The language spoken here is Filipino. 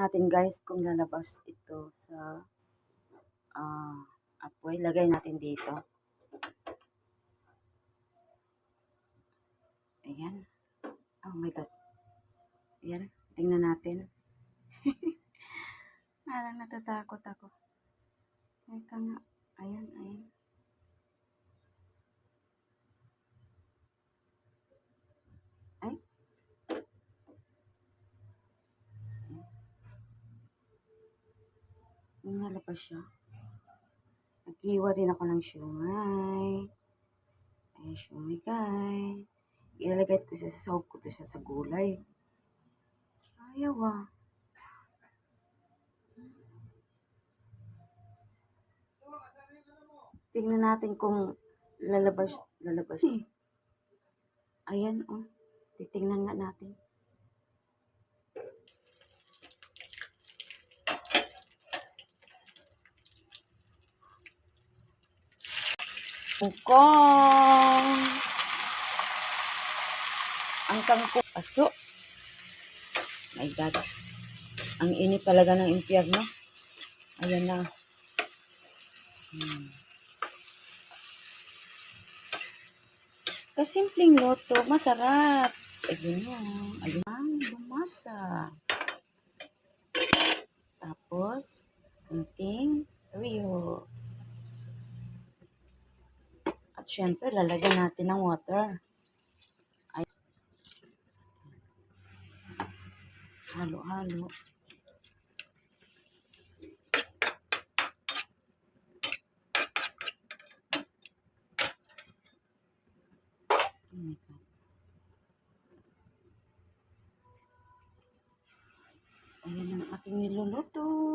natin guys kung lalabas ito sa ah apoy. Lagay natin dito. Ayan. Oh my God. Ayan. Tingnan natin. Parang natatakot ako. Teka nga. Ayan, ayan. Ay. Yung nalabas siya. Naghiwa din ako ng siumay. Ayan, siumay guys. Ilalagay ko siya sa sahog ko to siya sa gulay. Ayaw ah. Tingnan natin kung lalabas, lalabas. Ayan oh. Titingnan nga natin. Bukong. Ang kangkong aso. My God. Ang init talaga ng impyerno. Ayan na. Hmm. Kasimpleng loto, masarap. Ayun o. Ayun ang lumasa. Tapos, kunting tuyo. At syempre, lalagyan natin ng water. Ay. Halo-halo. Oh. Ayan ang ating niluluto.